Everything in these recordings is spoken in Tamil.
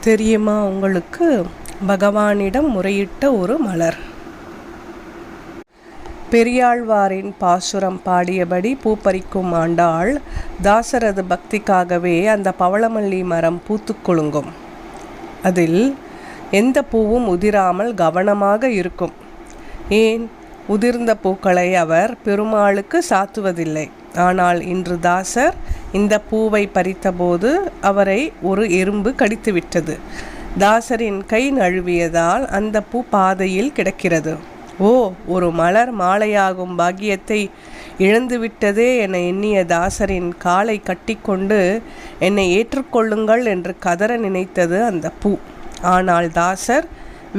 தெரியுமா உங்களுக்கு? பகவானிடம் முறையிட்ட ஒரு மலர். பெரியாழ்வாரின் பாசுரம் பாடியபடி பூ பறிக்கும் ஆண்டாள் தாசரது பக்திக்காகவே அந்த பவளமல்லி மரம் பூத்து குலுங்கும். அதில் எந்த பூவும் உதிராமல் கவனமாக இருக்கும். ஏன்? உதிர்ந்த பூக்களை அவர் பெருமாளுக்கு சாத்துவதில்லை. ஆனால் இன்று தாசர் இந்த பூவை பறித்தபோது அவரை ஒரு எறும்பு கடித்துவிட்டது. தாசரின் கை நழுவியதால் அந்த பூ பாதையில் கிடக்கிறது. ஓ ஒரு மலர் மாலையாகும் பாக்கியத்தை இழந்துவிட்டதே என எண்ணிய தாசரின் காலை கட்டிக்கொண்டு என்னை ஏற்றுக்கொள்ளுங்கள் என்று கதற நினைத்தது அந்த பூ. ஆனால் தாசர்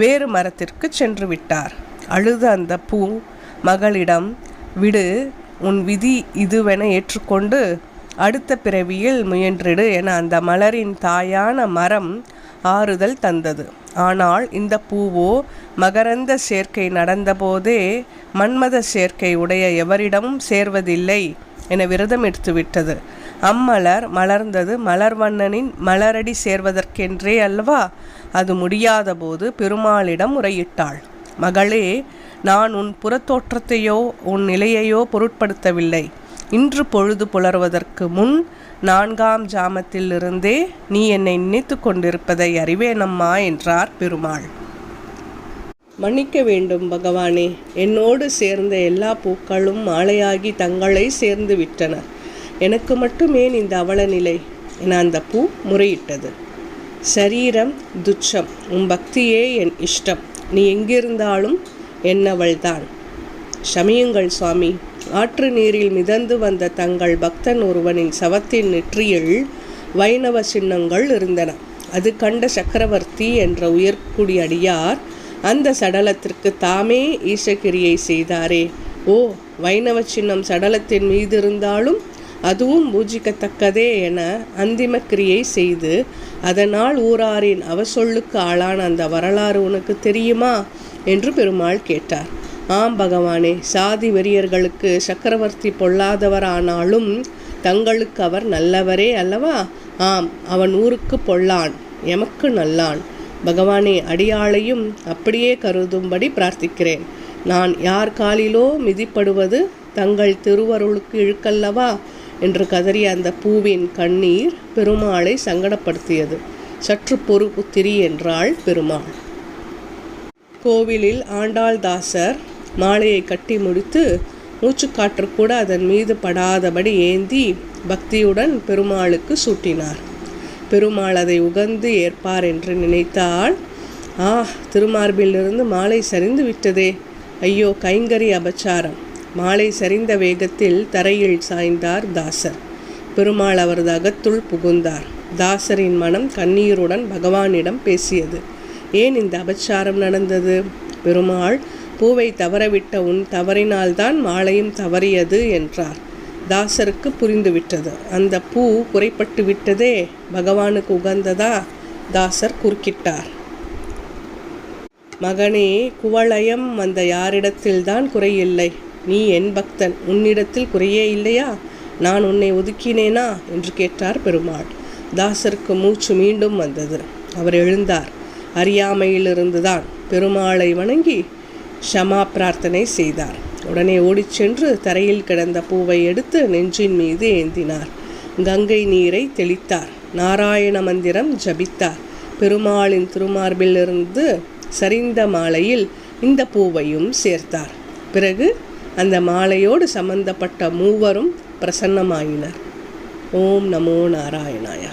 வேறு மரத்திற்கு சென்று விட்டார். அழுத அந்த பூ மகளிடம் விடு உன் விதி இதுவென ஏற்றுக்கொண்டு அடுத்த பிறவியில் முயன்றிடு என அந்த மலரின் தாயான மரம் ஆறுதல் தந்தது. ஆனால் இந்த பூவோ மகரந்த சேர்க்கை நடந்தபோதே மன்மத சேர்க்கை உடைய எவரிடமும் சேர்வதில்லை என விரதம் எடுத்துவிட்டது அம்மலர் மலர்ந்தது மலர்வண்ணனின் மலரடி சேர்வதற்கென்றே அல்லவா? அது முடியாதபோது பெருமாளிடம் முறையிட்டாள். மகளே நான் உன் புறத்தோற்றத்தையோ உன் நிலையையோ பொருட்படுத்தவில்லை. இன்று பொழுது புலர்வதற்கு முன் நான்காம் ஜாமத்திலிருந்தே நீ என்னை நினைத்து கொண்டிருப்பதை அறிவேனம்மா என்றார் பெருமாள். மன்னிக்க வேண்டும் பகவானே என்னோடு சேர்ந்த எல்லா பூக்களும் மாலையாகி தங்களை சேர்ந்து விட்டன. எனக்கு மட்டும் ஏன் இந்த அவல நிலை என அந்த பூ முறையிட்டது. சரீரம் துச்சம் உன் பக்தியே என் இஷ்டம். நீ எங்கிருந்தாலும் என்னவள்தான். ஷமியுங்கள் சுவாமி. ஆற்று நீரில் மிதந்து வந்த தங்கள் பக்தன் ஒருவனின் சவத்தின் நெற்றியில் வைணவ சின்னங்கள் இருந்தன. அது கண்ட சக்கரவர்த்தி என்ற உயர்குடி அடியார் அந்த சடலத்திற்கு தாமே ஈசகிரியை செய்தாரே. ஓ வைணவ சின்னம் சடலத்தின் மீது இருந்தாலும் அதுவும் பூஜிக்கத்தக்கதே என அந்திம கிரியை செய்து அதனால் ஊராரின் அவசொல்லுக்கு ஆளான அந்த வரலாறு உனக்கு தெரியுமா? என்று பெருமாள் கேட்டார். ஆம் பகவானே சாதி வெறியர்களுக்கு சக்கரவர்த்தி பொல்லாதவரானாலும் தங்களுக்கு அவர் நல்லவரே அல்லவா? ஆம் அவன் ஊருக்கு பொல்லான் எமக்கு நல்லான். பகவானே அடியாளையும் அப்படியே கருதும்படி பிரார்த்திக்கிறேன். நான் யார் காலிலோ மிதிப்படுவது தங்கள் திருவருளுக்கு இழுக்கல்லவா? என்று கதறிய அந்த பூவின் கண்ணீர் பெருமாளை சங்கடப்படுத்தியது. சற்று பொறுப்புத்திரி என்றாள் பெருமாள். கோவிலில் ஆண்டாள்தாசர் மாலையை கட்டி முடித்து மூச்சுக்காற்று கூட அதன் மீது படாதபடி ஏந்தி பக்தியுடன் பெருமாளுக்கு சூட்டினார். பெருமாள் அதை உகந்து ஏற்பார் என்று நினைத்தால் ஆ திருமார்பிலிருந்து மாலை சரிந்து விட்டதே. ஐயோ கைங்கரி அபச்சாரம். மாலை சரிந்த வேகத்தில் தரையில் சாய்ந்தார் தாசர். பெருமாள் அவரது அகத்துள் புகுந்தார். தாசரின் மனம் கண்ணீருடன் பகவானிடம் பேசியது. ஏன் இந்த அபச்சாரம் நடந்தது? பெருமாள் பூவை தவறவிட்ட உன் தவறினால்தான் மாலையும் தவறியது என்றார். தாசருக்கு புரிந்துவிட்டது. அந்த பூ குறைப்பட்டு விட்டதே பகவானுக்கு உகந்ததா? தாசர் குறுக்கிட்டார். மகனே குவளயம் வந்த யாரிடத்தில்தான் குறையில்லை. நீ என் பக்தன் உன்னிடத்தில் குறையே இல்லையா? நான் உன்னை ஒதுக்கினேனா? என்று கேட்டார் பெருமாள். தாசருக்கு மூச்சு மீண்டும் வந்தது. அவர் எழுந்தார். அறியாமையிலிருந்துதான் பெருமாளை வணங்கி ஷமா பிரார்த்தனை செய்தார். உடனே ஓடிச் சென்று தரையில் கிடந்த பூவை எடுத்து நெஞ்சின் மீது ஏந்தினார். கங்கை நீரை தெளித்தார். நாராயண மந்திரம் ஜபித்தார். பெருமாளின் திருமார்பிலிருந்து சரிந்த மாலையில் இந்த பூவையும் சேர்த்தார். பிறகு அந்த மாலையோடு சம்பந்தப்பட்ட மூவரும் பிரசன்னமாயினர். ஓம் நமோ நாராயணாயா.